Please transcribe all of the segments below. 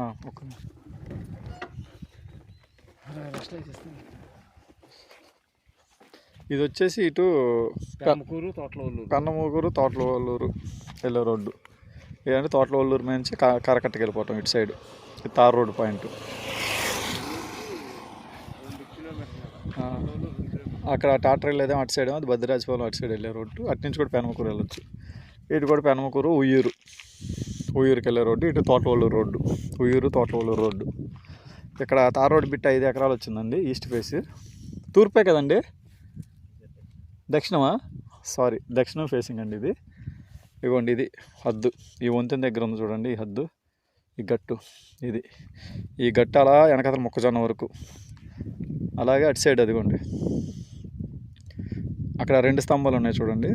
ఒక్క. ఇది వచ్చేసి ఇటు పెమ్మకూరు తోటలవల్లూరు. వెళ్ళే రోడ్డు. ఇదంటే తోటలవల్లూరు నుంచి కరకట్టకి వెళ్ళిపోవటం ఇటు సైడ్. Tar road point. అక్కడ టాటర్ వెళ్ళేదేమో అటు సైడ్ ఏమో అది భద్రాజపాలెం అటు సైడ్ వెళ్ళే రోడ్డు. అటు నుంచి కూడా పెనమకూరు వెళ్ళొచ్చు. ఇటు కూడా పెనమకూరు ఉయ్యూరు. ఉయ్యూరుకి వెళ్ళే రోడ్డు ఇటు తోటవల్లూరు రోడ్డు ఉయ్యూరు తోటవల్లూరు రోడ్డు. ఇక్కడ తార్ రోడ్డు బిట్ ఐదు ఎకరాలు వచ్చిందండి ఈస్ట్ ఫేస్. తూర్పే కదండి? దక్షిణమా? సారీ దక్షిణం ఫేసింగ్ అండి ఇది. ఇదిగోండి ఇది హద్దు. ఈ వంతెన దగ్గర ఉంది చూడండి ఈ హద్దు. ఈ గట్టు ఇది. ఈ గట్టు అలా వెనకాతల మొక్కజొన్న వరకు. అలాగే అటు సైడ్ అదిగోండి. అక్కడ రెండు స్తంభాలు ఉన్నాయి చూడండి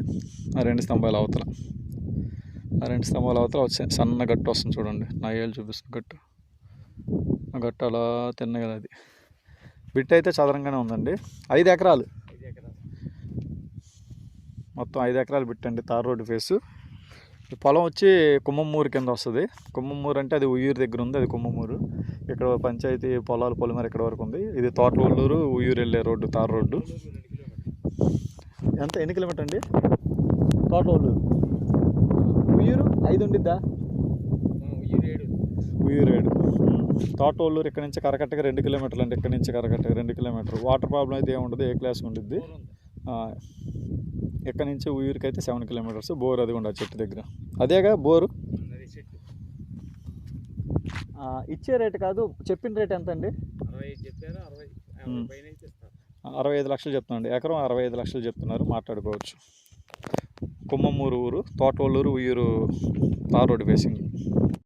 ఆ రెండు స్తంభాలు అవతల. ఆ రెండు స్తంభాల అవతల వచ్చాయి సన్న గట్టు వస్తుంది చూడండి. నా ఏళ్ళు చూపిస్తుంది గట్టు. ఆ గట్టు అలా తిన్నగా అది. బిట్ అయితే చదరంగానే ఉందండి. ఐదు ఎకరాలు. మొత్తం ఐదు ఎకరాలు బిట్టండి తార్ రోడ్డు ఫేసు. ఈ పొలం వచ్చి కుమ్మమ్మూరు కింద వస్తుంది. కుమ్మమ్మూరు అంటే అది ఉయ్యూరు దగ్గర ఉంది అది కుమ్మమ్మూరు. ఇక్కడ పంచాయతీ పొలాలు పొలిమేర ఇక్కడ వరకు ఉంది. ఇది తోటలూరు ఉయ్యూరు వెళ్ళే రోడ్డు తార్ రోడ్డు. ఎంత ఎన్ని కిలోమీటర్ అండి? తోటలూరు. ఉయ్యూరు? ఐదు ఉండిద్దా? ఉయ్యూరు ఏడు. తోటోళ్ళూరు ఇక్కడ నుంచి కరకట్టగా రెండు కిలోమీటర్లు అండి. ఇక్కడ నుంచి కరకట్టగా రెండు కిలోమీటర్లు. వాటర్ ప్రాబ్లం అయితే ఏముండదు. ఏ క్లాస్ ఉండిద్ది? ఇక్కడ నుంచి ఊరికి అయితే సెవెన్ కిలోమీటర్స్. బోర్ అది ఉండదు చెట్టు దగ్గర. అదేగా బోరు? ఆ, ఇచ్చే రేటు కాదు. చెప్పిన రేట్ ఎంత అండి అరవై ఐదు లక్షలు చెప్తున్నాండి ఎకరం అరవై ఐదు లక్షలు చెప్తున్నారు. మాట్లాడుకోవచ్చు. కుమ్మమూరు ఊరు Thotavalluru Uyyuru tar road facing